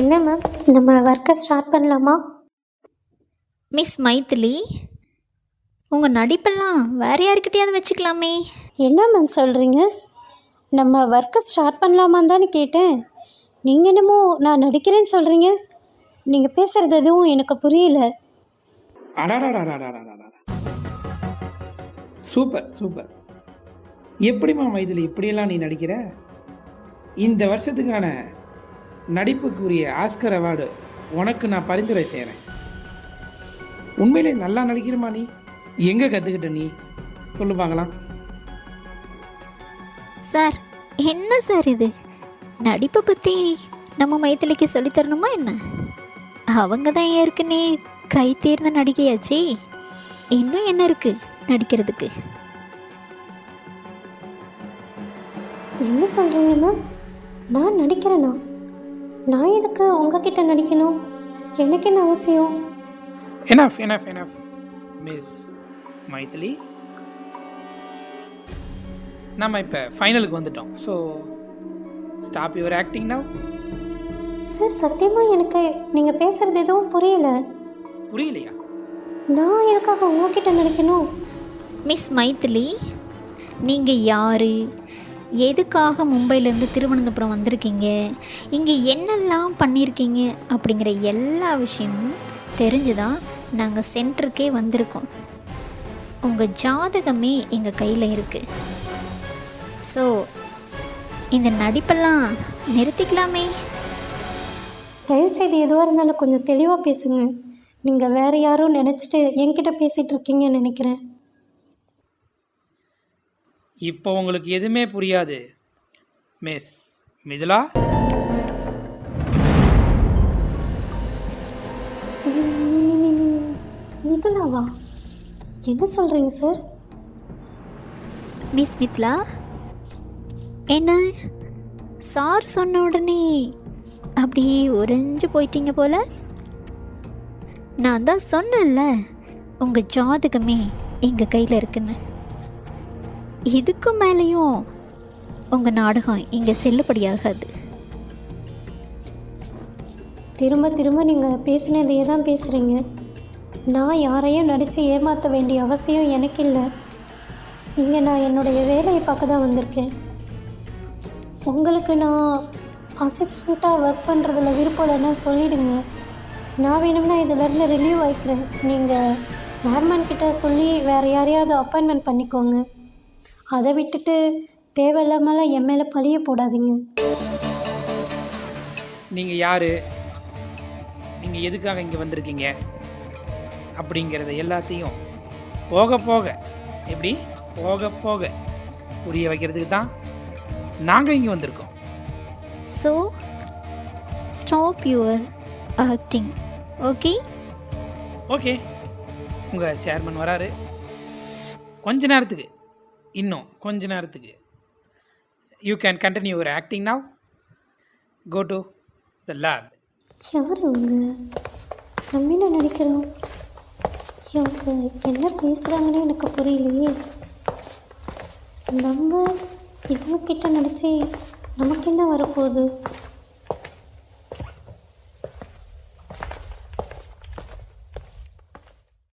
என்ன மேம் நம்ம ஒர்க்கை ஸ்டார்ட் பண்ணலாமா? மிஸ் மைத்திலி உங்கள் நடிப்பெல்லாம் வேற யாருக்கிட்டையாவது வச்சுக்கலாமே. என்ன மேம் சொல்கிறீங்க நம்ம ஒர்க்கை ஸ்டார்ட் பண்ணலாமான்னு தானே கேட்டேன். நீங்கள் என்னமோ நான் நடிக்கிறேன்னு சொல்கிறீங்க நீங்கள் பேசுகிறது எதுவும் எனக்கு புரியல. சூப்பர் சூப்பர் எப்படிம்மா மைதிலி இப்படியெல்லாம் நீ நடிக்கிற இந்த வருஷத்துக்கான நடிப்புக்குரிய ஆஸ்கர் அவார்டு. உனக்கு நான் பரிந்துரை செய்கிறேன் உண்மையிலே நல்லா நடிக்கிறமா நீ? எங்கே கற்றுக்கிட்ட நீ? சொல்லு பார்க்கலாம். சார் என்ன சார் இது? நடிப்பை பற்றி நம்ம மைத்திலிக்கு சொல்லித் தரணுமா என்ன? அவங்க தான் ஏற்கனவே கை தேர்ந்த நடிகையாச்சே. இன்னும் என்ன இருக்குது நடிக்கிறதுக்கு? என்ன சொல்கிறீங்க மேம் நான் நடிக்கிறேனா? நான் எதுக்கு உங்ககிட்ட நடிக்கணும்? எனக்கு என்ன அவசியம்? Enough enough enough miss Maithili நம்ம இப்போ ஃபைனலுக்கு வந்துட்டோம். So stop your acting now sir சத்தியமாக எனக்கு நீங்கள் பேசுகிறது எதுவும் புரியல. புரியலையா? நான் எதுக்காக உங்ககிட்ட நடிக்கணும்? மிஸ் மைத்திலி நீங்கள் யார்? எதுக்காக மும்பையிலேருந்து திருவனந்தபுரம் வந்திருக்கீங்க? இங்கே என்னெல்லாம் பண்ணியிருக்கீங்க அப்படிங்கிற எல்லா விஷயமும் தெரிஞ்சு தான் நாங்கள் சென்டருக்கே வந்திருக்கோம். உங்கள் ஜாதகமே எங்கள் கையில் இருக்குது ஸோ இந்த நடிப்பெல்லாம் நிறுத்திக்கலாமே? தயவுசெய்து எதுவாக இருந்தாலும் கொஞ்சம் தெளிவாக பேசுங்க. நீங்கள் வேறு யாரும் நினச்சிட்டு என்கிட்ட பேசிகிட்டு இருக்கீங்கன்னு நினைக்கிறேன். இப்போ உங்களுக்கு எதுவுமே புரியாது. மிஸ் மிதுலா? இதுலாவா என்ன சொல்கிறீங்க சார் மிஸ் மித்லா என்ன? சார் சொன்ன உடனே அப்படியே உறைஞ்சு போயிட்டீங்க போல? நான் தான் சொன்னேன்ல உங்கள் ஜாதகமே எங்கள் கையில் இருக்குன்னு. இதுக்கு மேலேயும் உங்கள் நாடகம் இங்கே செல்லுபடியாகாது. திரும்ப திரும்ப நீங்கள் பேசினதையே தான் பேசுகிறீங்க நான் யாரையும் நடித்து ஏமாற்ற வேண்டிய அவசியம் எனக்கு இல்லை இங்கே நான் என்னுடைய வேலையை பார்க்க தான் வந்திருக்கேன். உங்களுக்கு நான் அசிஸ்டண்ட்டாக ஒர்க் பண்ணுறதுல விருப்பம் இல்லைன்னா சொல்லிவிடுங்க நான் வேணும்னா இதிலேருந்து ரிலீவ் ஆகிக்கிறேன் நீங்கள் சேர்மன் கிட்ட சொல்லி வேறு யாரையாவது அப்பாயின்மெண்ட் பண்ணிக்கோங்க. அதை விட்டுட்டு தேவையில்லாமலாம் என் மேலே பழிய போடாதீங்க. நீங்கள் யார்? நீங்கள் எதுக்காக இங்கே வந்திருக்கீங்க? அப்படிங்கிறத எல்லாத்தையும் போக போக எப்படி? போக போக புரிய வைக்கிறதுக்கு தான் நாங்கள் இங்கே வந்திருக்கோம். So stop your acting okay okay உங்கள் சேர்மன் வராரு. கொஞ்ச நேரத்துக்கு. இன்னும் கொஞ்ச நேரத்துக்கு. You can continue your acting now go to the lab யார் அவங்க நம்ம என்ன நடிக்கிறோம் இவங்க என்ன பேசுகிறாங்கன்னு எனக்கு புரியலையே. நம்ம இவங்க கிட்ட நமக்கு என்ன வரப்போகுது?